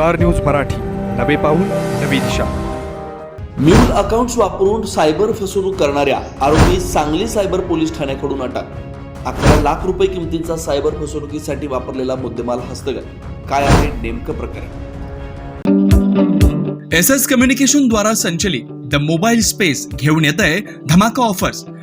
Star news Marathi. नवे पाऊल नवी दिशा. म्यूल अकाउंट्स वापरून सायबर फसवणूक करणाऱ्या आरोपी सांगली सायबर पोलीस ठाण्याकडून अटक. अकरा लाख रुपये किमतीचा सायबर फसवणुकीसाठी वापरलेला मुद्देमाल हस्तगत. काय आहे नेमकं प्रकरण? एस एस कम्युनिकेशन द्वारा संचलित द मोबाईल स्पेस घेऊन येत आहे धमाका offers.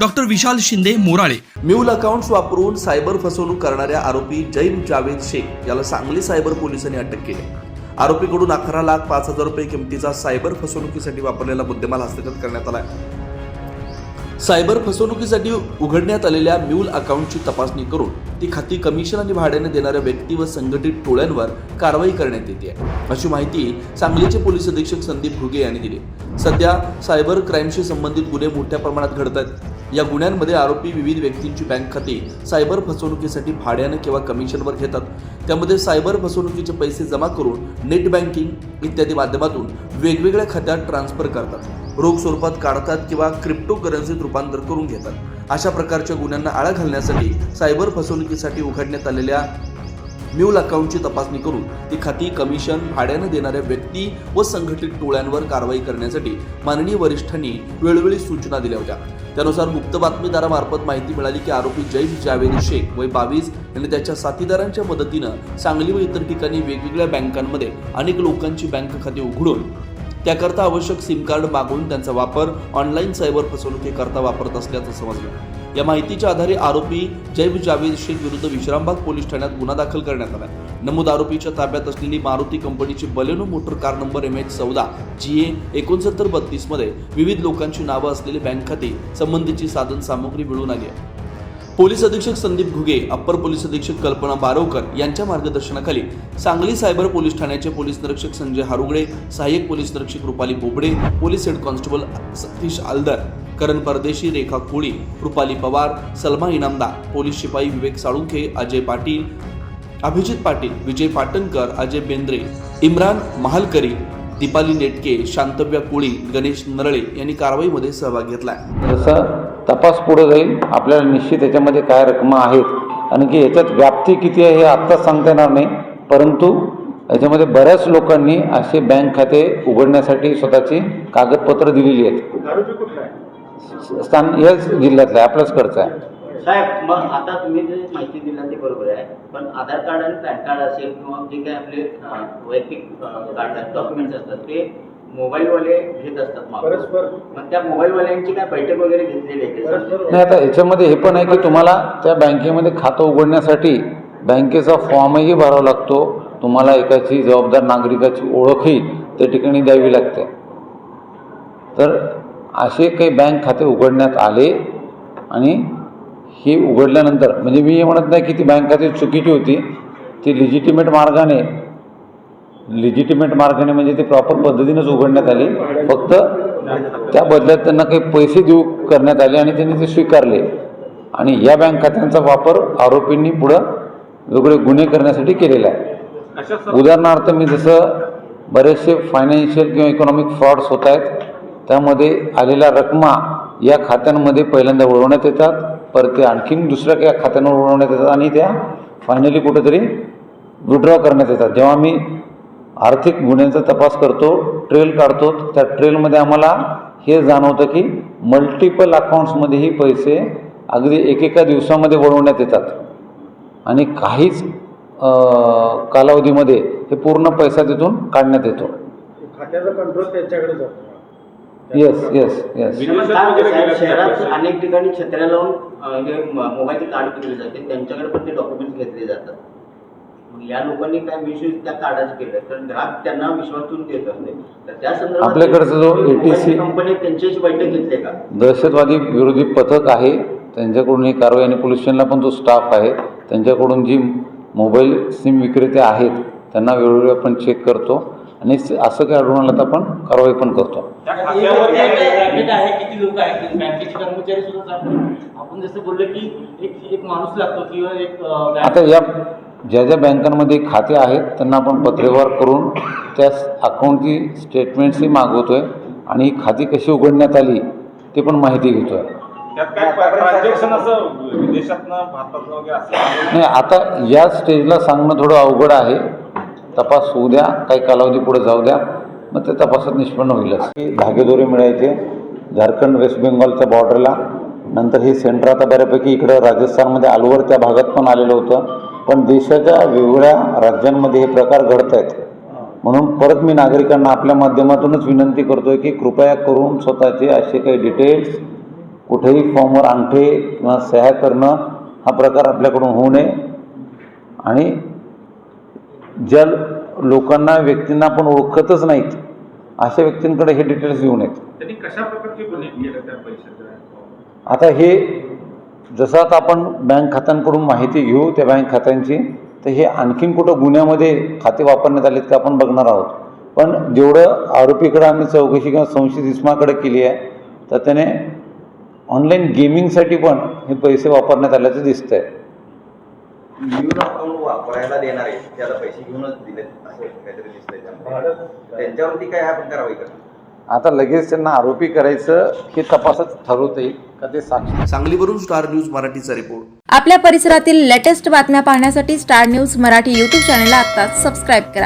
Doctor Vishal Shinde Morale. Mule accounts वापरून सायबर फसवणूक करणाऱ्या आरोपी जैन जावेद शेख याला सांगली सायबर पोलिसांनी अटक केली. आरोपीकडून अकरा लाख पाच हजार रुपये किमतीचा सायबर फसवणुकीसाठी वापरलेला मुद्देमाल हस्तगत करण्यात आला सायबर फसवणुकीसाठी उघडण्यात आलेल्या म्यूल अकाउंटची तपासणी करून ती खाती कमिशन आणि भाड्याने देणाऱ्या व्यक्ती व संघटित टोळ्यांवर कारवाई करण्यात येते. अशी माहिती सांगलीचे पोलीस अधीक्षक संदीप घुगे यांनी दिली. सध्या सायबर क्राईमशी संबंधित गुन्हे मोठ्या प्रमाणात घडत आहेत. या गुन्ह्यांमध्ये आरोपी विविध व्यक्तींची बँक खाती सायबर फसवणुकीसाठी भाड्यानं किंवा कमिशनवर घेतात. त्यामध्ये सायबर फसवणुकीचे पैसे जमा करून नेट बँकिंग इत्यादी माध्यमातून वेगवेगळ्या खात्यात ट्रान्सफर करतात. रोख स्वरूपात काढतात किंवा क्रिप्टो करन्सीत रूपांतर करून घेतात. अशा प्रकारच्या गुन्ह्यांना आळा घालण्यासाठी सायबर फसवणुकीसाठी उघडण्यात आलेल्या म्यूल अकाउंटची तपासणी करून ती खाती कमिशन भाड्यानं देणाऱ्या व्यक्ती व संघटित टोळ्यांवर कारवाई करण्यासाठी माननीय वरिष्ठांनी वेळोवेळी सूचना दिल्या होत्या. त्यानुसार गुप्त बातमीदारामार्फत माहिती मिळाली की आरोपी जैद जावेद शेख वय बावीस यांनी त्याच्या साथीदारांच्या मदतीनं सांगली व इतर ठिकाणी वेगवेगळ्या बँकांमध्ये अनेक लोकांची बँक खाती उघडून त्याकरता आवश्यक सिम कार्ड मागवून त्यांचा वापर ऑनलाईन सायबर फसवणुकीकरता वापरत असल्याचं समजलं. या माहितीच्या आधारे आरोपी जैब जावेद शेख विरुद्ध विश्रामबाग पोलीस ठाण्यात गुन्हा दाखल करण्यात आला. नमूद आरोपीच्या ताब्यात असलेली मारुती कंपनीची Baleno motor car number M H चौदा जी ए एकोणसत्तर बत्तीसमध्ये विविध लोकांची नावं असलेले बँक खाते संबंधीची साधन सामग्री मिळून आली आहे. पोलीस अधीक्षक संदीप घुगे अप्पर पोलीस अधीक्षक कल्पना बारोकर यांच्या मार्गदर्शनाखाली सांगली सायबर पोलीस ठाण्याचे पोलीस निरीक्षक संजय हारुगडे सहाय्यक पोलीस निरीक्षक Rupali Bobade police head constable Satish Aldar Karan Pardeshi Rekha Koli Rupali Pawar Salma Inamdar police शिपाई विवेक साळुंखे अजय पाटील अभिजित पाटील विजय पाटणकर अजय बेंद्रे इम्रान महालकरी दीपाली नेटके शांतव्या कोळी गणेश नरळे यांनी कारवाईमध्ये सहभाग घेतला जसं तपास पुढे जाईल आपल्याला निश्चित याच्यामध्ये काय रकमा आहेत आणि की याच्यात व्याप्ती किती आहे हे आत्ताच सांगता येणार नाही परंतु याच्यामध्ये बऱ्याच लोकांनी असे बँक खाते उघडण्यासाठी स्वतःची कागदपत्र दिलेली आहेत. स्थान याच जिल्ह्यातलं आहे आपल्याच कडचं आहे. साहेब मग आता तुम्ही जे माहिती दिला ते बरोबर आहे पण आधार कार्ड आणि पॅन कार्ड असेल किंवा जे काही आपले अं, वैयक्तिक कार्ड डॉक्युमेंट्स असतात ते मोबाईलवाले घेत असतात मागून. मग त्या मोबाईलवाल्यांची काय बैठक वगैरे घेतलेली आहे का, सर? नाही आता याच्यामध्ये हे पण आहे की तुम्हाला त्या बँकेमध्ये खातं उघडण्यासाठी बँकेचा फॉर्मही भरावा लागतो. तुम्हाला एकाची जबाबदार नागरिकाची ओळखही त्या ठिकाणी द्यावी लागते. तर असे काही बँक खाते उघडण्यात आले आणि हे उघडल्यानंतर म्हणजे मी हे म्हणत नाही की ती बँक खाती चुकीची होती ती लिजिटिमेट मार्गाने लिजिटिमेट मार्गाने म्हणजे ती प्रॉपर पद्धतीनेच उघडण्यात आली. फक्त त्या बदल्यात त्यांना काही पैसे देऊ करण्यात आले आणि त्यांनी ते स्वीकारले. आणि या बँक खात्यांचा वापर आरोपींनी पुढं वेगळे गुन्हे करण्यासाठी केलेला आहे. उदाहरणार्थ मी जसं बरेचसे फायनान्शियल किंवा इकॉनॉमिक फ्रॉड्स होत आहेत त्यामध्ये आलेल्या रकमा या खात्यांमध्ये पहिल्यांदा वळवण्यात येतात परत ते आणखीन दुसऱ्या काही खात्यांवर वळवण्यात येतात आणि त्या फायनली कुठेतरी विड्रॉ करण्यात येतात. जेव्हा मी आर्थिक गुन्ह्यांचा तपास करतो ट्रेल काढतो त्या ट्रेलमध्ये आम्हाला हे जाणवतं की मल्टिपल अकाउंट्समध्येही पैसे अगदी एकेका दिवसामध्ये वळवण्यात येतात. आणि काहीच कालावधीमध्ये हे पूर्ण पैसा तिथून काढण्यात येतो. खात्याचा कंट्रोल त्यांच्याकडे जातो. येस येस येस शहरात अनेक ठिकाणी छत्र्या लावून अं, हे म- मोबाईलचे कार्ड विकले जाते त्यांच्याकडे पण ते डॉक्युमेंट्स घेतले जातात. मग या लोकांनी काय विश्वास त्या कार्डाचे केलं तर ग्राहक त्यांना विश्वासून देत असते तर त्या संदर्भात आपल्याकडचं जो ATC कंपनी त्यांच्याशी बैठक घेतली का? दहशतवादी विरोधी पथक आहे त्यांच्याकडून ही कारवाई आणि पोलीस स्टेशनला पण जो स्टाफ आहे त्यांच्याकडून जी मोबाईल सिम विक्रेते आहेत त्यांना वेळोवेळी आपण चेक करतो. आणि असं काही आढळून आलं तर आपण कारवाई पण करतो. ब्रॅकेट आहे. किती लोक आहेत? बँकेचे कर्मचारी सुद्धा जातात आपण जसं बोललो की एक एक माणूस लागतो किंवा एक अं, बँक- आता या ज्या ज्या बँकांमध्ये खाते आहेत त्यांना आपण पत्रव्यवहार करून त्या अकाउंटची स्टेटमेंट्सही मागवतोय आणि ही खाती कशी उघडण्यात आली ते पण माहिती घेतोय. त्यात काय ट्रान्झॅक्शन असं विदेशातनं भारतातनं वगैरे असं नाही आता या स्टेजला सांगणं थोडं अवघड आहे. तपास होऊ द्या काही कालावधी पुढे जाऊ द्या मग ते तपासात निष्पन्न होईलच. धागेदोरे मिळायचे झारखंड वेस्ट बेंगॉलच्या बॉर्डरला नंतर हे सेंटर आता बऱ्यापैकी इकडं राजस्थानमध्ये अलवर त्या भागात पण आलेलं होतं पण देशाच्या वेगवेगळ्या राज्यांमध्ये हे प्रकार घडत आहेत. म्हणून परत मी नागरिकांना आपल्या माध्यमातूनच विनंती करतोय की कृपया करून स्वतःचे असे काही डिटेल्स कुठेही फॉर्मवर अंगठे किंवा सह्या करणं हा प्रकार आपल्याकडून होऊ नये. आणि ज्या लोकांना व्यक्तींना आपण ओळखतच नाहीत अशा व्यक्तींकडे हे डिटेल्स घेऊन येत. आता हे जसं आता आपण बँक खात्यांकडून माहिती घेऊ त्या बँक खात्यांची तर हे आणखीन कुठं गुन्ह्यामध्ये खाते वापरण्यात आलेत का आपण बघणार आहोत. पण जेवढं आरोपीकडे आम्ही चौकशी किंवा संशयित इस्माकडे केली आहे तर त्याने ऑनलाईन गेमिंगसाठी पण हे पैसे वापरण्यात आल्याचं दिसतंय. अकाउंट वापरायला देणारे त्याला पैसे घेऊनच दिले असं काहीतरी दिसतंय त्यांच्यावरती काय आपण कारवाई करणार? आता लगेच त्यांना आरोपी करायचं हे तपासच ठरवता येईल का ते साक्षी सांगलीवरून स्टार न्यूज मराठीचा रिपोर्ट. आपल्या परिसरातील लेटेस्ट बातम्या पाहण्यासाठी स्टार न्यूज मराठी यूट्यूब चॅनलला आता सबस्क्राईब करा.